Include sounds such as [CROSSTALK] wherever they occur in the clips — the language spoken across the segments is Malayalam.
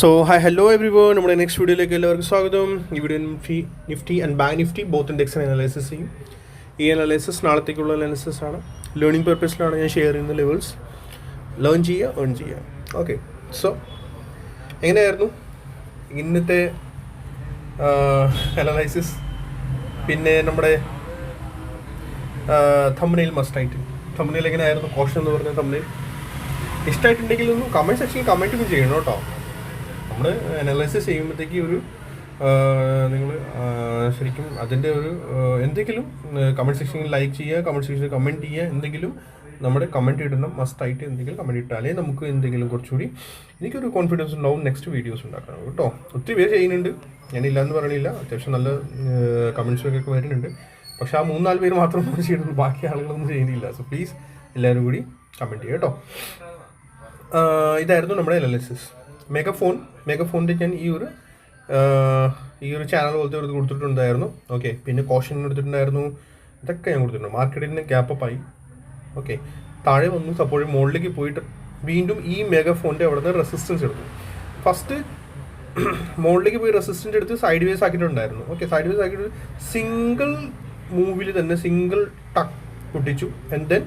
So hi hello everyone നമ്മുടെ നെക്സ്റ്റ് വീഡിയോയിലേക്ക് എല്ലാവർക്കും സ്വാഗതം. ഈ video Nifty Nifty and bank Nifty both index analysis ചെയ്യും. ഈ അനാലിസിസ് നാളത്തേക്കുള്ള അനാലിസിസ് ആണ്. ലേണിംഗ് പർപ്പസിലാണ് ഞാൻ ഷെയർ ചെയ്യുന്ന ലെവൽസ് ലേൺ ചെയ്യുക ഏൺ ചെയ്യുക. ഓക്കെ സോ എങ്ങനെയായിരുന്നു ഇന്നത്തെ അനാലിസിസ് പിന്നെ നമ്മുടെ തമ്മനയിൽ മസ്റ്റായിട്ട് തമ്മനയിൽ എങ്ങനെയായിരുന്നു? കോഷൻ എന്ന് പറഞ്ഞ തമ്മനയിൽ ഇഷ്ടമായിട്ടുണ്ടെങ്കിൽ ഒന്ന് കമന്റ് സെക്ഷനിൽ കമന്റ് ചെയ്യണം കേട്ടോ. നമ്മൾ അനലൈസ് ചെയ്യുമ്പോഴത്തേക്ക് ഒരു നിങ്ങൾ ശരിക്കും അതിന്റെ ഒരു എന്തെങ്കിലും കമന്റ് സെക്ഷനിൽ ലൈക്ക് ചെയ്യുക കമന്റ് സെക്ഷനിൽ കമന്റ് ചെയ്യുക എന്തെങ്കിലും നമ്മുടെ കമന്റ് ഇടണം മസ്റ്റായിട്ട് എന്തെങ്കിലും കമന്റ് ഇട്ടാലേ നമുക്ക് എന്തെങ്കിലും കുറച്ചുകൂടി എനിക്കൊരു കോൺഫിഡൻസ് ഉണ്ടാവും നെക്സ്റ്റ് വീഡിയോസ് ഉണ്ടാക്കണം കേട്ടോ? ഒത്തിരി പേര് ചെയ്യുന്നുണ്ട്. ഞാനില്ല എന്ന് പറയണില്ല. അത്യാവശ്യം നല്ല കമന്റ്സൊക്കെ വരുന്നുണ്ട്. പക്ഷെ ആ മൂന്നാൽ പേര് മാത്രം [LAUGHS] ചെയ്യുന്നുള്ളൂ ബാക്കി ആളുകളൊന്നും ചെയ്യുന്നില്ല. സോ പ്ലീസ് എല്ലാവരും കൂടി കമന്റ് ചെയ്യുക കേട്ടോ. ഇതായിരുന്നു നമ്മുടെ അനാലിസിസ് മെഗഫോൺ മെഗഫോണിന്റെ ഞാൻ ഈ ഒരു ഈ ഒരു ചാനൽ പോലത്തെ ഒരു കൊടുത്തിട്ടുണ്ടായിരുന്നു. ഓക്കെ പിന്നെ കോഷൻ എടുത്തിട്ടുണ്ടായിരുന്നു. ഇതൊക്കെ ഞാൻ കൊടുത്തിട്ടുണ്ട്. മാർക്കറ്റിന് ഗ്യാപ്പ് ആയി. ഓക്കെ താഴെ വന്നു സപ്പോഴും മുകളിലേക്ക് പോയിട്ട് വീണ്ടും ഈ മെഗഫോണിന്റെ അവിടെ നിന്ന് റെസിസ്റ്റൻസ് എടുത്തു. ഫസ്റ്റ് [CLEARS THROAT] മുകളിലേക്ക് പോയി റെസിസ്റ്റൻസ് എടുത്ത് സൈഡ് വേസ് ആക്കിയിട്ടുണ്ടായിരുന്നു. ഓക്കെ സൈഡ് വേസ് ആക്കിയിട്ട് സിംഗിൾ മൂവിൽ തന്നെ സിംഗിൾ ടക്ക് പൊട്ടിച്ചു. ആൻഡ് ദെൻ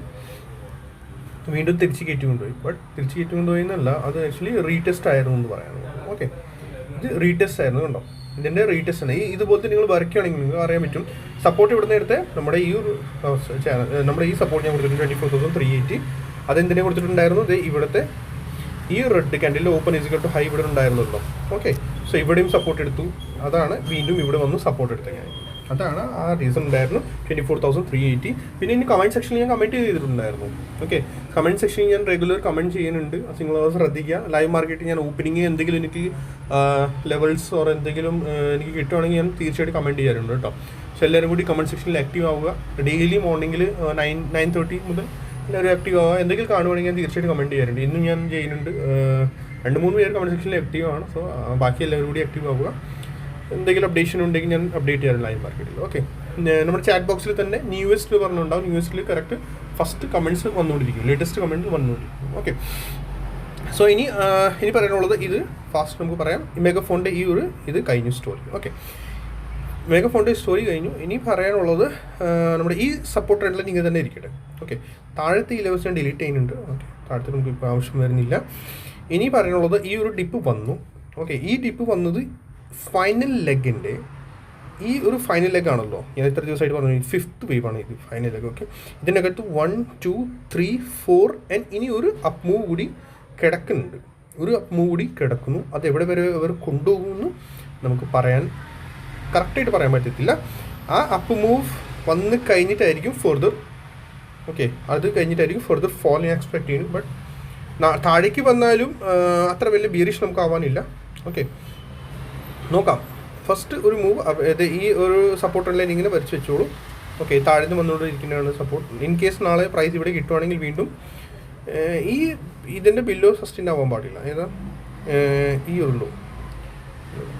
വീണ്ടും തിരിച്ച് കയറ്റി കൊണ്ടുപോയി. ബട്ട് തിരിച്ച് കയറ്റി കൊണ്ടുപോയി എന്നല്ല അത് ആക്ച്വലി റീടെസ്റ്റ് ആയിരുന്നു എന്ന് പറയാൻ ഓക്കെ. ഇത് റീടെസ്റ്റ് ആയിരുന്നു കണ്ടോ? ഇതിന്റെ റീടെസ്റ്റ് ആണ്. ഈ ഇതുപോലത്തെ നിങ്ങൾ വരയ്ക്കുകയാണെങ്കിൽ നിങ്ങൾക്ക് അറിയാൻ പറ്റും. സപ്പോർട്ട് ഇവിടുന്ന് എടുത്ത് നമ്മുടെ ഈ ഒരു ചാനൽ നമ്മുടെ ഈ സപ്പോർട്ട് ഞാൻ കൊടുത്തിട്ടുണ്ട് twenty four thousand three eighty അതെന്തിനെ കൊടുത്തിട്ടുണ്ടായിരുന്നു? ഇത് ഇവിടുത്തെ ഈ red candle open is equal to high ഇവിടെ ഉണ്ടായിരുന്നുണ്ടോ ഓക്കെ. സോ ഇവിടെയും സപ്പോർട്ട് എടുത്തു. അതാണ് വീണ്ടും ഇവിടെ വന്ന് സപ്പോർട്ട് എടുത്തത് ഞാൻ. അതാണ് ആ റീസൺ ഉണ്ടായിരുന്നു. Twenty four thousand three eighty പിന്നെ ഇനി കമന്റ് സെക്ഷനിൽ ഞാൻ കമന്റ് ചെയ്തിട്ടുണ്ടായിരുന്നു. ഓക്കെ കമന്റ് സെക്ഷനിൽ ഞാൻ റെഗുലർ കമന്റ് ചെയ്യുന്നുണ്ട്. നിങ്ങൾ ശ്രദ്ധിക്കുക. ലൈവ് മാർക്കറ്റിൽ ഞാൻ ഓപ്പണിങ് എന്തെങ്കിലും എനിക്ക് ലെവൽസ് ഓർ എന്തെങ്കിലും എനിക്ക് കിട്ടുവാണെങ്കിൽ ഞാൻ തീർച്ചയായിട്ടും കമന്റ് ചെയ്യാറുണ്ട് കേട്ടോ. പക്ഷേ എല്ലാവരും കൂടി കമന്റ് സെക്ഷനിൽ ആക്റ്റീവ് ആവുക. ഡെയിലി മോർണിംഗിൽ നയൻ നയൻ തേർട്ടി മുതൽ എല്ലാവരും ആക്റ്റീവ് ആവുക. എന്തെങ്കിലും കാണുവാണെങ്കിൽ ഞാൻ തീർച്ചയായിട്ടും കമന്റ് ചെയ്യാറുണ്ട്. ഇന്നും ഞാൻ ചെയ്യുന്നുണ്ട്. രണ്ട് മൂന്ന് പേര് കമന്റ് സെക്ഷനിൽ ആക്റ്റീവ് ആണ്. സോ ബാക്കി എല്ലാവരും കൂടി ആക്റ്റീവ് ആവുക. എന്തെങ്കിലും അപ്ഡേഷൻ ഉണ്ടെങ്കിൽ ഞാൻ അപ്ഡേറ്റ് ചെയ്യാറുണ്ട് ലൈവ് മാർക്കറ്റിൽ ഓക്കെ നമ്മുടെ ചാറ്റ് ബോക്സിൽ തന്നെ ന്യൂവസ്റ്റ് പറഞ്ഞിട്ടുണ്ടാവും. ന്യൂവസ്റ്റിൽ കറക്റ്റ് ഫസ്റ്റ് കമന്റ്സ് വന്നുകൊണ്ടിരിക്കും. ലേറ്റസ്റ്റ് കമന്റ് വന്നുകൊണ്ടിരിക്കും. ഓക്കെ സോ ഇനി ഇനി പറയാനുള്ളത് ഇത് ഫാസ്റ്റ് നമുക്ക് പറയാം. മെഗഫോണിന്റെ ഈ ഒരു ഇത് കഴിഞ്ഞു സ്റ്റോറി ഓക്കെ മെഗഫോണിന്റെ സ്റ്റോറി കഴിഞ്ഞു. ഇനി പറയാനുള്ളത് നമ്മുടെ ഈ സപ്പോർട്ട് ട്രെൻഡിൽ നിങ്ങൾ തന്നെ ഇരിക്കട്ടെ. ഓക്കെ താഴത്തെ ഈ ലെവൽസ് ഞാൻ ഡിലീറ്റ് ചെയ്യുന്നുണ്ട്. ഓക്കെ താഴത്തെ നമുക്ക് ഇപ്പോൾ ആവശ്യം വരുന്നില്ല. ഇനി പറയാനുള്ളത് ഈ ഒരു ഡിപ്പ് വന്നു. ഓക്കെ ഈ ഡിപ്പ് വന്നത് ഫൈനൽ ലെഗിന്റെ ഈ ഒരു ഫൈനൽ ലെഗ് ആണല്ലോ. ഞാൻ ഇത്ര ദിവസമായിട്ട് പറഞ്ഞു ഫിഫ്ത്ത് വേവ് ആണ് ഇത് ഫൈനൽ ലെഗ് ഓക്കെ ഇതിനകത്ത് one two three four and ഇനി ഒരു അപ്പ് മൂവ് കൂടി കിടക്കുന്നുണ്ട്. ഒരു അപ്പ് മൂവ് കൂടി കിടക്കുന്നു. അത് എവിടെ വരെ അവർ കൊണ്ടുപോകുമെന്ന് നമുക്ക് പറയാൻ കറക്റ്റായിട്ട് പറയാൻ പറ്റത്തില്ല. ആ അപ്പ് മൂവ് വന്ന് കഴിഞ്ഞിട്ടായിരിക്കും ഫെർദർ ഓക്കെ അത് കഴിഞ്ഞിട്ടായിരിക്കും ഫെർദർ ഫോൾ ഞാൻ എക്സ്പെക്ട് ചെയ്യുന്നു ബട്ട് താഴേക്ക് വന്നാലും അത്ര വലിയ ബീറിഷ് നമുക്ക് ആവാനില്ല ഓക്കെ നോക്കാം. ഫസ്റ്റ് ഒരു മൂവ് ഇത് ഈ ഒരു സപ്പോർട്ട് ലൈൻ ഇങ്ങനെ വരച്ച് വെച്ചോളൂ. ഓക്കെ താഴ്ന്ന് വന്നുകൊണ്ടിരിക്കുന്നതാണ് സപ്പോർട്ട് ഇൻ കേസ് നാളെ പ്രൈസ് ഇവിടെ കിട്ടുവാണെങ്കിൽ വീണ്ടും ഈ ഇതിന്റെ ബില്ലോ സസ്റ്റൈൻ ആവാൻ പാടില്ല. ഏതാ? ഈ ഒരു low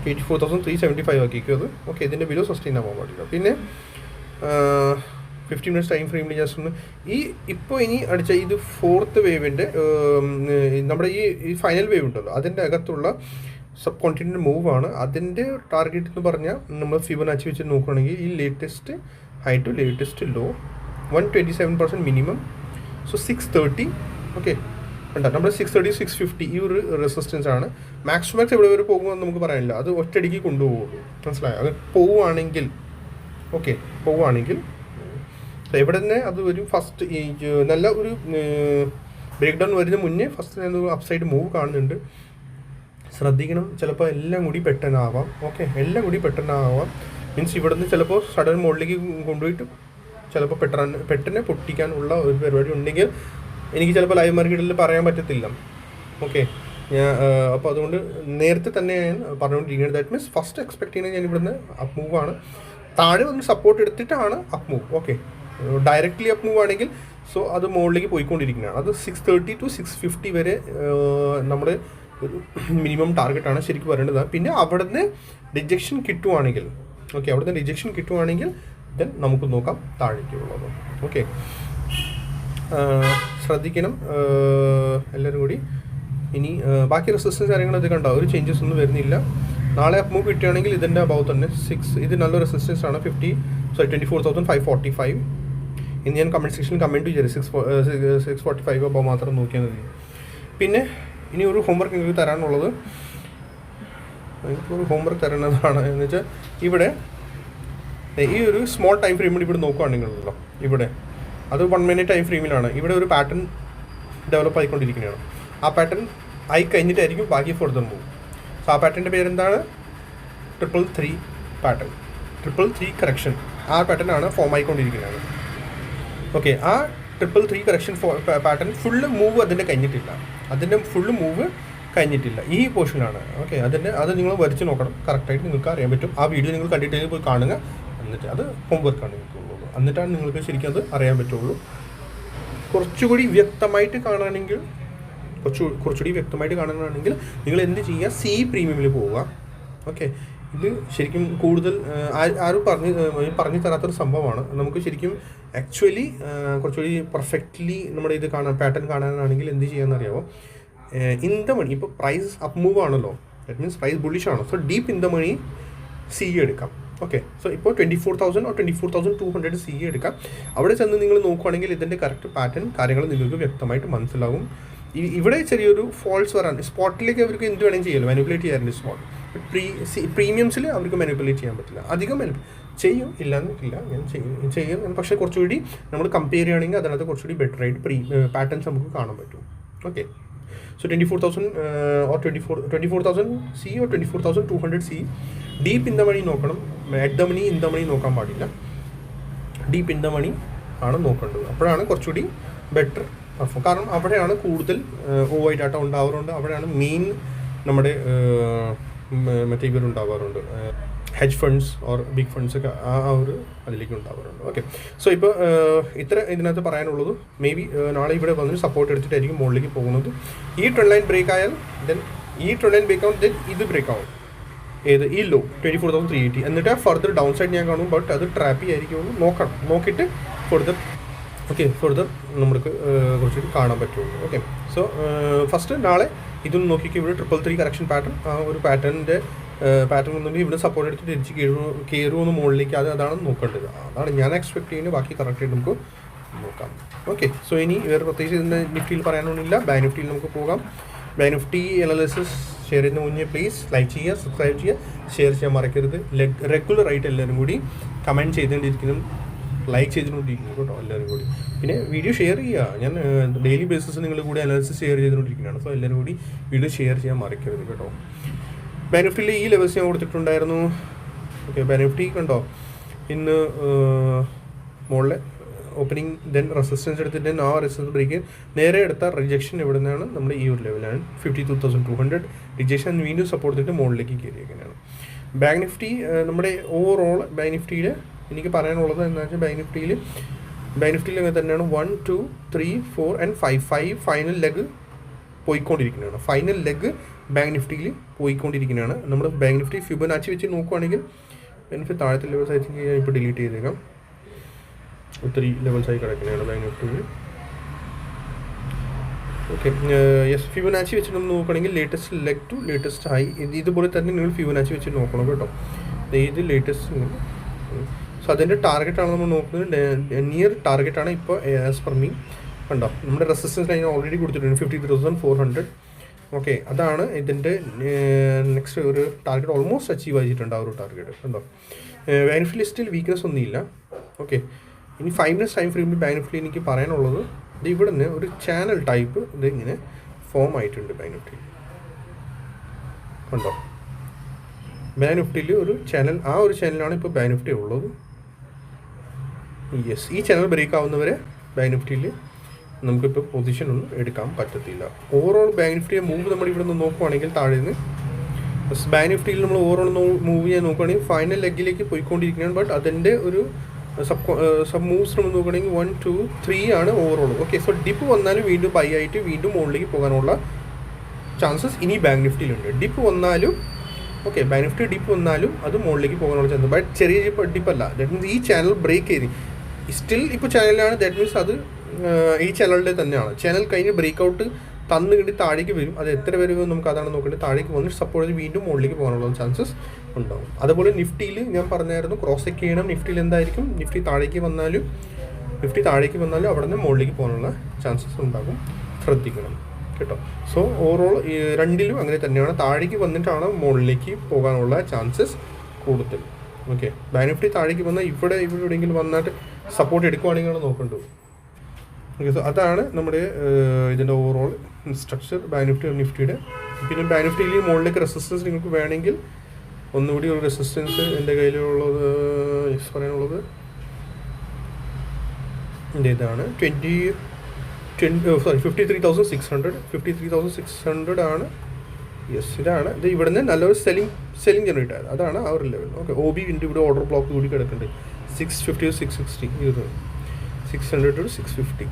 eighty four thousand three seventy five ആക്കിക്കും അത്. ഓക്കെ ഇതിന്റെ ബിലോ സസ്റ്റൈൻ ആവാൻ പാടില്ല. പിന്നെ ഫിഫ്റ്റി മിനിറ്റ്സ് ടൈം ഫ്രെയിമിൽ ജസ്റ്റ് ഒന്ന് ഈ ഇപ്പോൾ ഇനി അടിച്ച ഇത് ഫോർത്ത് വേവിന്റെ നമ്മുടെ ഈ ഫൈനൽ വേവ് ഉണ്ടല്ലോ അതിന്റെ അകത്തുള്ള സബ് മൂവ് ആണ്. അതിന്റെ ടാർഗറ്റ് എന്ന് പറഞ്ഞാൽ നമ്മൾ ഫിബനാച്ചി വെച്ച് നോക്കുകയാണെങ്കിൽ ഈ latest high to latest low one twenty seven percent minimum so six thirty okay ഉണ്ട് നമ്മുടെ സിക്സ് തേർട്ടി സിക്സ് ഫിഫ്റ്റി ഈ ഒരു റെസിസ്റ്റൻസ് ആണ്. മാക്സ് മാക്സ് എവിടെ വരെ പോകുമെന്ന് നമുക്ക് പറയാനില്ല. അത് ഒറ്റയടിക്ക് കൊണ്ടുപോകുള്ളൂ മനസ്സിലായോ? അത് പോവുകയാണെങ്കിൽ ഓക്കെ പോവുകയാണെങ്കിൽ എവിടെ തന്നെ അത് വരും. ഫസ്റ്റ് നല്ല ഒരു ബ്രേക്ക് ഡൗൺ വരുന്ന മുന്നേ ഫസ്റ്റ് ഞാൻ അപ്സൈഡ് മൂവ് കാണുന്നുണ്ട്. ശ്രദ്ധിക്കണം. ചിലപ്പോൾ എല്ലാം കൂടി പെട്ടെന്നാവാം. ഓക്കെ എല്ലാം കൂടി പെട്ടെന്നാവാം. മീൻസ് ഇവിടുന്ന് ചിലപ്പോൾ സഡൻ മുകളിലേക്ക് കൊണ്ടുപോയിട്ട് ചിലപ്പോൾ പെട്ടെന്ന് പെട്ടെന്ന് പൊട്ടിക്കാനുള്ള ഒരു പരിപാടി ഉണ്ടെങ്കിൽ എനിക്ക് ചിലപ്പോൾ ലൈവ് മാർക്കറ്റിൽ പറയാൻ പറ്റത്തില്ല. ഓക്കെ ഞാൻ അപ്പോൾ അതുകൊണ്ട് നേരത്തെ തന്നെ ഞാൻ പറഞ്ഞുകൊണ്ടിരിക്കുന്നത് ദാറ്റ് മീൻസ് ഫസ്റ്റ് എക്സ്പെക്ട് ചെയ്യുന്നത് ഞാൻ ഇവിടുന്ന് അപ് മൂവ് ആണ്. താഴെ വന്ന് സപ്പോർട്ട് എടുത്തിട്ടാണ് up move okay directly up move ആണെങ്കിൽ സോ അത് മുകളിലേക്ക് പോയിക്കൊണ്ടിരിക്കുന്നതാണ് അത് six thirty to six fifty വരെ നമ്മുടെ ഒരു [CLEARS THROAT] മിനിമം ടാർഗറ്റാണ് ശരിക്കും പറയേണ്ടത്. പിന്നെ അവിടുന്ന് റിജക്ഷൻ കിട്ടുവാണെങ്കിൽ ഓക്കെ അവിടുന്ന് റിജക്ഷൻ കിട്ടുവാണെങ്കിൽ ദെൻ നമുക്ക് നോക്കാം താഴേക്കുള്ളത്. ഓക്കെ ശ്രദ്ധിക്കണം. എല്ലാവരും കൂടി. ഇനി ബാക്കി റെസിസ്റ്റൻസ് കാര്യങ്ങളൊക്കെ കണ്ടോ? ഒരു ചേഞ്ചസ് ഒന്നും വരുന്നില്ല. നാളെ അപ്പ് മൂവ് കിട്ടുകയാണെങ്കിൽ ഇതിന്റെ അബൌവ് തന്നെ സിക്സ് ഇത് നല്ല റെസിസ്റ്റൻസ് ആണ്. Fifty sorry twenty four thousand five forty five ഇന്ന് ഞാൻ കമന്റ് സെക്ഷനിൽ കമന്റ് ചെയ്തു സിക്സ് സിക്സ് ഫോർട്ടി ഫൈവ് അപ്പോൾ മാത്രം നോക്കിയാൽ മതി. പിന്നെ ഇനി ഒരു ഹോംവർക്ക് നിങ്ങൾക്ക് തരാനുള്ളത്. ഒരു ഹോംവർക്ക് തരുന്നതാണ്. എന്ന് വെച്ചാൽ ഇവിടെ ഈ ഒരു സ്മോൾ ടൈം ഫ്രെയിമിൽ ഇവിടെ നോക്കുകയാണെങ്കിലല്ലോ ഇവിടെ. അത് വൺ മിനിറ്റ് ടൈം ഫ്രെയിമിലാണ് ഇവിടെ ഒരു പാറ്റേൺ ഡെവലപ്പ് ആയിക്കൊണ്ടിരിക്കുകയാണ്. ആ പാറ്റേൺ ആയി കഴിഞ്ഞിട്ടായിരിക്കും ബാക്കി ഫർദർ മൂവ് സോ ആ പാറ്റേണിന്റെ പേരെന്താണ്? Triple three pattern triple three correction ആ പാറ്റേൺ ആണ് ഫോം ആയിക്കൊണ്ടിരിക്കുന്നത്. ഓക്കെ ആ triple three correction pattern full move അതിന്റെ കഴിഞ്ഞിട്ടില്ല. അതിന്റെ ഫുള്ള് മൂവ് കഴിഞ്ഞിട്ടില്ല. ഈ പോർഷനാണ് ഓക്കെ അതിന്റെ അത് നിങ്ങൾ വരച്ച് നോക്കണം. കറക്റ്റായിട്ട് നിങ്ങൾക്ക് അറിയാൻ പറ്റും. ആ വീഡിയോ നിങ്ങൾ കണ്ടിട്ട് പോയി കാണുക. എന്നിട്ട് അത് ഹോംവർക്കാണ് നിങ്ങൾക്ക് ഉള്ളത്. എന്നിട്ടാണ് നിങ്ങൾക്ക് ശരിക്കും അത് അറിയാൻ പറ്റുള്ളൂ. കുറച്ചുകൂടി വ്യക്തമായിട്ട് കാണുകയാണെങ്കിൽ കുറച്ച് കുറച്ചുകൂടി വ്യക്തമായിട്ട് കാണുകയാണെങ്കിൽ നിങ്ങൾ എന്ത് ചെയ്യുക? സി പ്രീമിയമിൽ പോവുക. ഓക്കെ ഇത് ശരിക്കും കൂടുതൽ ആരും പറഞ്ഞ് പറഞ്ഞു തരാത്തൊരു സംഭവമാണ്. നമുക്ക് ശരിക്കും ആക്ച്വലി കുറച്ചുകൂടി പെർഫെക്റ്റ്ലി നമ്മുടെ ഇത് കാണാൻ പാറ്റേൺ കാണാനാണെങ്കിൽ എന്ത് ചെയ്യാമെന്ന് അറിയാമോ ഇൻ ദ മണി ഇപ്പോൾ പ്രൈസ് അപ്പ് മൂവ് ആണല്ലോ. ദറ്റ് മീൻസ് പ്രൈസ് ബുള്ളിഷ് ആണോ? So deep in the money C എടുക്കാം. ഓക്കെ സോ ഇപ്പോൾ twenty four thousand twenty four thousand two hundred C എടുക്കാം. അവിടെ ചെന്ന് നിങ്ങൾ നോക്കുവാണെങ്കിൽ ഇതിന്റെ കറക്റ്റ് പാറ്റേൺ കാര്യങ്ങൾ നിങ്ങൾക്ക് വ്യക്തമായിട്ട് മനസ്സിലാവും. ഇവിടെ ചെറിയൊരു ഫോൾസ് വരാൻ സ്പോട്ടിലേക്ക് അവർക്ക് എന്ത് വേണമെങ്കിലും ചെയ്യാമല്ലോ മാനിപ്പുലേറ്റ് ചെയ്യാറുണ്ട് സ്പോട്ട് പ്രീ സി പ്രീമിയംസിൽ അവർക്ക് മാനിപ്പുലേറ്റ് ചെയ്യാൻ പറ്റില്ല. അധികം ചെയ്യും ഇല്ലാന്നില്ല ഞാൻ ചെയ്യും ചെയ്യും പക്ഷേ കുറച്ചുകൂടി നമ്മൾ കമ്പയർ ചെയ്യുകയാണെങ്കിൽ അതിനകത്ത് കുറച്ചുകൂടി ബെറ്റർ ആയിട്ട് പ്രീ പാറ്റേൺസ് നമുക്ക് കാണാൻ പറ്റും. Okay So 24,000 uh, or 24 24,000 C or 24,200 C deep in the money നോക്കണം. At the money in the money നോക്കാൻ പാടില്ല. ഡീപ്പ് ഇൻ മണി ആണ് നോക്കേണ്ടത്. അപ്പോഴാണ് കുറച്ചുകൂടി ബെറ്റർ പെർഫോം കാരണം അവിടെയാണ് കൂടുതൽ ഓവർ ആട്ടം ഉണ്ടാവാറുണ്ട് അവിടെയാണ് മെയിൻ നമ്മുടെ മറ്റേ ഇവരുണ്ടാവാറുണ്ട് hedge funds or big funds ഒക്കെ ആ ആ ഒരു അതിലേക്ക് ഉണ്ടാവാറുണ്ട്. ഓക്കെ സോ ഇപ്പോൾ ഇത്ര ഇതിനകത്ത് പറയാനുള്ളത്. മേ ബി നാളെ ഇവിടെ വന്നിട്ട് സപ്പോർട്ട് എടുത്തിട്ടായിരിക്കും മുകളിലേക്ക് പോകുന്നത്. ഈ ട്രെൻഡ് ലൈൻ ബ്രേക്ക് ആയാൽ ദെൻ ഈ ട്രെൻഡ് ലൈൻ ബ്രേക്ക് ആവും ദെൻ ഇത് ബ്രേക്ക് ആവും. ഏത്? ഈ low twenty four thousand three eighty എന്നിട്ട് ഫർദർ ഡൗൺ സൈഡ് ഞാൻ കാണും ബട്ട് അത് ട്രാപ്പ് ആയിരിക്കും നോക്കണം. നോക്കിയിട്ട് ഫർദർ ഓക്കെ ഫർദർ നമുക്ക് കുറച്ചുകൂടി കാണാൻ പറ്റുള്ളൂ. ഓക്കെ സോ ഫസ്റ്റ് നാളെ ഇതൊന്ന് നോക്കിയിട്ട് ഇവിടെ ട്രിപ്പിൾ ത്രീ കറക്ഷൻ പാറ്റേൺ ആ ഒരു പാറ്റേണിന്റെ പാറ്റേൺ ഒന്നുണ്ടെങ്കിൽ ഇവിടെ സപ്പോർട്ട് എടുത്തിട്ട് തിരിച്ച് കയറുമോ കയറുമെന്ന് മുകളിലേക്ക്. അത് അതാണ് നോക്കേണ്ടത്. അതാണ് ഞാൻ എക്സ്പെക്ട് ചെയ്യുന്നത്. ബാക്കി കറക്റ്റായിട്ട് നമുക്ക് നോക്കാം. ഓക്കെ സോ ഇനി വേറെ പ്രത്യേകിച്ച് ഇതിന്റെ നിഫ്റ്റിയിൽ പറയാനൊന്നുമില്ല. ബാങ്ക് നിഫ്റ്റിയിൽ നമുക്ക് പോകാം. ബാങ്ക് നിഫ്റ്റി അനാലിസിസ് ഷെയർ ചെയ്യുന്ന മുന്നേ പ്ലീസ് ലൈക്ക് ചെയ്യുക സബ്സ്ക്രൈബ് ചെയ്യുക. ഷെയർ ചെയ്യാൻ മറക്കരുത്. റെഗുലർ ആയിട്ട് എല്ലാവരും കൂടി കമന്റ് ചെയ്തുകൊണ്ടിരിക്കണം. ലൈക്ക് ചെയ്തുകൊണ്ടിരിക്കുന്നു കേട്ടോ എല്ലാവരും കൂടി. പിന്നെ വീഡിയോ ഷെയർ ചെയ്യുക ഞാൻ ഡെയിലി ബേസിസ് നിങ്ങൾ കൂടി അനാലിസിസ് ഷെയർ ചെയ്തുകൊണ്ടിരിക്കുന്നതാണ് സോ എല്ലാവരും കൂടി വീഡിയോ ഷെയർ ചെയ്യാൻ മറക്കരുത് കേട്ടോ. ബെനിഫിറ്റിൽ ഈ ലെവൽസ് ഞാൻ കൊടുത്തിട്ടുണ്ടായിരുന്നു. ഓക്കെ ബെനിഫിറ്റ് കണ്ടോ? ഇന്ന് മുകളിലെ ഓപ്പനിങ് ദെൻ റെസിസ്റ്റൻസ് എടുത്തിട്ട് ആ റെസിസ്റ്റൻസ് ബ്രേക്ക് നേരെ എടുത്ത റിജക്ഷൻ എവിടെ നിന്നാണ് നമ്മുടെ ഈ ഒരു ലെവലാണ് fifty two thousand two hundred rejection വീണ്ടും സപ്പോർട്ട് ചെയ്തിട്ട് മുകളിലേക്ക് കയറിയിരിക്കുന്നതാണ് ബാങ്ക് നിഫ്റ്റി നമ്മുടെ ഓവറോൾ ബാങ്ക് നിഫ്റ്റിയിൽ എനിക്ക് പറയാനുള്ളത് എന്താ വെച്ചാൽ ബാങ്ക് നിഫ്റ്റിയിൽ ബാങ്ക് നിഫ്റ്റിയിൽ തന്നെയാണ് one two three four and five five final leg പോയിക്കൊണ്ടിരിക്കുന്നതാണ്. Final leg bank നിഫ്റ്റിയിൽ പോയിക്കൊണ്ടിരിക്കുന്നതാണ്. നമ്മൾ ബാങ്ക് നിഫ്റ്റി ഫിബനാച്ചി വെച്ച് നോക്കുവാണെങ്കിൽ എനിക്ക് താഴത്തെ ലെവൽസ് ആയിട്ട് ഞാൻ ഇപ്പോൾ ഡിലീറ്റ് ചെയ്തേക്കാം. ഒത്തിരി ലെവൽസ് ആയി കിടക്കുന്നതാണ് ബാങ്ക് നിഫ്റ്റിയിൽ ഓക്കെ യെസ് ഫിബനാച്ചി വെച്ച് നമ്മൾ നോക്കുകയാണെങ്കിൽ latest leg to latest high ഇത് ഇതുപോലെ തന്നെ നിങ്ങൾ ഫിബനാച്ചി വെച്ച് നോക്കണം കേട്ടോ. ഇത് ലേറ്റസ്റ്റ് സോ അതിന്റെ ടാർഗറ്റാണ് നമ്മൾ നോക്കുന്നത്. നിയർ ടാർഗറ്റാണ് ഇപ്പോൾ ആസ് പെർ മീ കണ്ടോ? നമ്മുടെ റെസിസ്റ്റൻസ് ലൈൻ ഓൾറെഡി കൊടുത്തിട്ടുണ്ട്. Fifty thousand four hundred okay അതാണ് ഇതിന്റെ നെക്സ്റ്റ് ഒരു ടാർഗറ്റ് ഓൾമോസ്റ്റ് അച്ചീവ് ആയിട്ടുണ്ട് ആ ഒരു ടാർഗറ്റ് കണ്ടോ? ബാനിഫിലി ലിസ്റ്റിൽ വീക്ക്നെസ് ഒന്നുമില്ല. ഓക്കെ ഇനി ഫൈവ് മിനിറ്റ്സ് ടൈം ഫ്രെയിമിൽ ബാനിഫിലി എനിക്ക് പറയാനുള്ളത് ഇത് ഇവിടെ നിന്ന് ഒരു ചാനൽ ടൈപ്പ് ഇത് ഇങ്ങനെ ഫോം ആയിട്ടുണ്ട് ബാനിഫിൽ കണ്ടോ? ബാനിഫ്റ്റിൽ ഒരു ചാനൽ ആ ഒരു ചാനലാണ് ഇപ്പോൾ ബാനിഫ്റ്റി ഉള്ളത്. യെസ് ഈ ചാനൽ ബ്രേക്ക് ആവുന്നവരെ നിഫ്റ്റിയിൽ നമുക്കിപ്പോൾ പൊസിഷൻ ഒന്നും എടുക്കാൻ പറ്റത്തില്ല. ഓവറോൾ ബാങ്ക് നിഫ്റ്റിയെ മൂവ് നമ്മൾ ഇവിടെ നിന്ന് നോക്കുവാണെങ്കിൽ താഴെ നിന്ന് ബാങ്ക് നിഫ്റ്റിയിൽ നമ്മൾ ഓവറോൾ മൂവ് ചെയ്യാൻ നോക്കുകയാണെങ്കിൽ ഫൈനൽ ലെഗിലേക്ക് പോയിക്കൊണ്ടിരിക്കുകയാണ്. ബട്ട് അതിന്റെ ഒരു സബ് സബ് മൂവ്സ് നമ്മൾ നോക്കുകയാണെങ്കിൽ വൺ ടു ത്രീ ആണ് ഓവറോൾ ഓക്കെ സോ ഡിപ്പ് വന്നാലും വീണ്ടും ബൈ ആയിട്ട് വീണ്ടും മുകളിലേക്ക് പോകാനുള്ള ചാൻസസ് ഇനി ബാങ്ക് നിഫ്റ്റിയിലുണ്ട് ഡിപ്പ് വന്നാലും ഓക്കെ ബാങ്ക് നിഫ്റ്റി ഡിപ്പ് വന്നാലും അത് മുകളിലേക്ക് പോകാനുള്ള ചാൻസ് ബട്ട് ചെറിയ ഡിപ്പ് അല്ല. ദാറ്റ് മീൻസ് ഈ ചാനൽ ബ്രേക്ക് ചെയ്ത് സ്റ്റിൽ ഇപ്പോൾ ചാനലിലാണ് ദാറ്റ് മീൻസ് അത് ഈ ചാനലിന്റെ തന്നെയാണ്. ചാനൽ കഴിഞ്ഞ് ബ്രേക്ക് ഔട്ട് തന്നു കിട്ടി താഴേക്ക് വരും. അത് എത്ര വരെ വരും നമുക്ക് അതാണ് നോക്കേണ്ടത്. താഴേക്ക് വന്ന് സപ്പോർട്ട് വീണ്ടും മുകളിലേക്ക് പോകാനുള്ള ചാൻസസ് ഉണ്ടാവും. അതുപോലെ നിഫ്റ്റിയിൽ ഞാൻ പറഞ്ഞായിരുന്നു ക്രോസ് ചെയ്യണം. നിഫ്റ്റിയിൽ എന്തായിരിക്കും? നിഫ്റ്റി താഴേക്ക് വന്നാലും നിഫ്റ്റി താഴേക്ക് വന്നാലും അവിടെ നിന്ന് മുകളിലേക്ക് പോകാനുള്ള ചാൻസസ് ഉണ്ടാകും. ശ്രദ്ധിക്കണം. കേട്ടോ. സോ ഓവറോൾ രണ്ടിലും അങ്ങനെ തന്നെയാണ്. താഴേക്ക് വന്നിട്ടാണ് മുകളിലേക്ക് പോകാനുള്ള ചാൻസസ് കൂടുതൽ. ഓക്കെ ബാനിഫ്റ്റി താഴേക്ക് വന്നാൽ ഇവിടെ ഇവിടെ എവിടെയെങ്കിലും വന്നിട്ട് സപ്പോർട്ട് എടുക്കുവാണെങ്കിൽ നോക്കേണ്ടത് ഓക്കെ സോ അതാണ് നമ്മുടെ ഇതിന്റെ ഓവറോൾ സ്ട്രക്ചർ ബാനിഫ്റ്റി നിഫ്റ്റിയുടെ പിന്നെ ബാനിഫ്റ്റിയിൽ മുകളിലേക്ക് റെസിസ്റ്റൻസ് നിങ്ങൾക്ക് വേണമെങ്കിൽ ഒന്നുകൂടി ഒരു റെസിസ്റ്റൻസ് എന്റെ കയ്യിലുള്ളത് എക്സ് പറയാനുള്ളത്. എന്റെ ഇതാണ്. Twenty twenty sorry fifty three thousand six hundred fifty three thousand six hundred ആണ് യെസ് ഇതാണ്. ഇത് ഇവിടുന്ന് നല്ലൊരു സെല്ലിംഗ് സെല്ലിംഗ് ജനറേറ്റ് ആയത് അതാണ് ആ ഒരു ലെവൽ ഓക്കെ ഒ ബി ഉണ്ട് ഇവിടെ ഓർഡർ ബ്ലോക്ക് കൂടി കിടക്കുന്നുണ്ട് six fifty two six sixty ഇത്. Six hundred two six fifty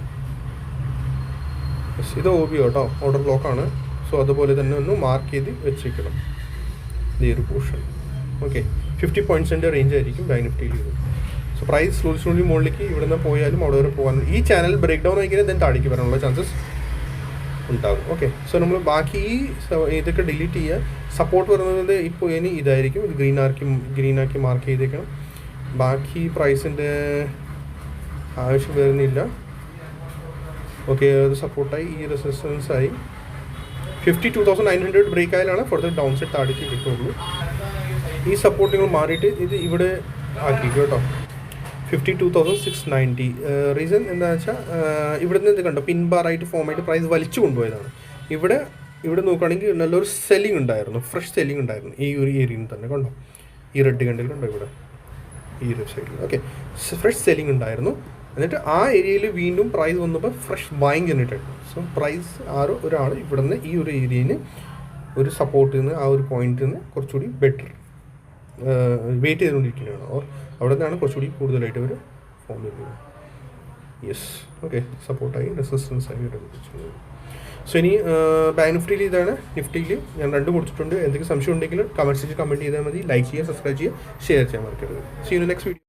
yes ഇത് ഒ ബി കേട്ടോ. ഓർഡർ ബ്ലോക്കാണ് സോ അതുപോലെ തന്നെ ഒന്ന് മാർക്ക് ചെയ്ത് വെച്ചേക്കണം. ഈ ഒരു പോർഷൻ ഓക്കെ ഫിഫ്റ്റി പോയിന്റ്സിന്റെ റേഞ്ച് ആയിരിക്കും ബാങ്ക് നിഫ്റ്റിയിൽ ഇത്. സോ പ്രൈസ് സ്ലോലി സ്ലോലി മുകളിലേക്ക് ഇവിടെ നിന്ന് പോയാലും അവിടെ വരെ പോകാൻ ഈ ചാനൽ ബ്രേക്ക് ഡൗൺ ആയിക്കഴിഞ്ഞാൽ then താഴേക്ക് വരാനുള്ള ചാൻസസ് ഉണ്ടാകും. ഓക്കെ സോ നമ്മൾ ബാക്കി ഈ ഇതൊക്കെ ഡിലീറ്റ് ചെയ്യുക സപ്പോർട്ട് വരുന്നത് ഇപ്പോൾ ഇനി ഇതായിരിക്കും. ഇത് ഗ്രീൻ ആക്കി ഗ്രീൻ ആക്കി മാർക്ക് ചെയ്തേക്കണം. ബാക്കി പ്രൈസിന്റെ ആവശ്യം വരുന്നില്ല. ഓക്കെ അത് സപ്പോർട്ടായി ഈ റെസിസ്റ്റൻസ് ആയി. Fifty two thousand nine hundred break ആയാലാണ് further down side താഴേക്ക് കിട്ടുള്ളൂ. ഈ സപ്പോർട്ട് നിങ്ങൾ മാറിയിട്ട് ഇത് ഇവിടെ ആക്കി കേട്ടോ. Fifty two thousand six ninety reason എന്താണെന്ന് വെച്ചാൽ ഇവിടുന്ന് ഇത് കണ്ടോ പിൻ ബാറായിട്ട് ഫോം ആയിട്ട് പ്രൈസ് വലിച്ചു കൊണ്ടുപോയതാണ്. ഇവിടെ ഇവിടെ നോക്കുകയാണെങ്കിൽ നല്ലൊരു സെല്ലിംഗ് ഉണ്ടായിരുന്നു ഫ്രഷ് സെല്ലിംഗ് ഉണ്ടായിരുന്നു. ഈ ഒരു ഏരിയയിൽ തന്നെ കണ്ടോ? ഈ റെഡ് കണ്ടിൽ കണ്ടോ ഇവിടെ? ഈ ഒരു സൈഡിൽ ഓക്കെ ഫ്രഷ് സെല്ലിംഗ് ഉണ്ടായിരുന്നു. എന്നിട്ട് ആ ഏരിയയിൽ വീണ്ടും പ്രൈസ് വന്നപ്പോൾ fresh buying generate so price ആരോ ഒരാൾ ഇവിടെ നിന്ന് ഈ ഒരു ഏരിയയിൽ ഒരു സപ്പോർട്ടിൽ നിന്ന് ആ ഒരു പോയിന്റിൽ നിന്ന് കുറച്ചുകൂടി ബെറ്റർ വെയിറ്റ് ചെയ്തുകൊണ്ടിരിക്കുകയാണ്. ഓർ അവിടെ നിന്നാണ് കുറച്ചുകൂടി കൂടുതലായിട്ട് അവർ ഫോം ചെയ്യുന്നത്. യെസ് ഓക്കെ സപ്പോർട്ടായി റെസിസ്റ്റൻസ് ആയി സോ ഇനി ബാങ്ക് നിഫ്റ്റിയിൽ ഇതാണ്. നിഫ്റ്റിയിൽ ഞാൻ രണ്ട് കൊടുത്തിട്ടുണ്ട്. എന്തെങ്കിലും സംശയം ഉണ്ടെങ്കിൽ കമന്റ് സെക്ഷൻ കമന്റ് ചെയ്താൽ മതി. ലൈക്ക് ചെയ്യുക സബ്സ്ക്രൈബ് ചെയ്യുക ഷെയർ ചെയ്യാൻ മറക്കരുത്. See you next video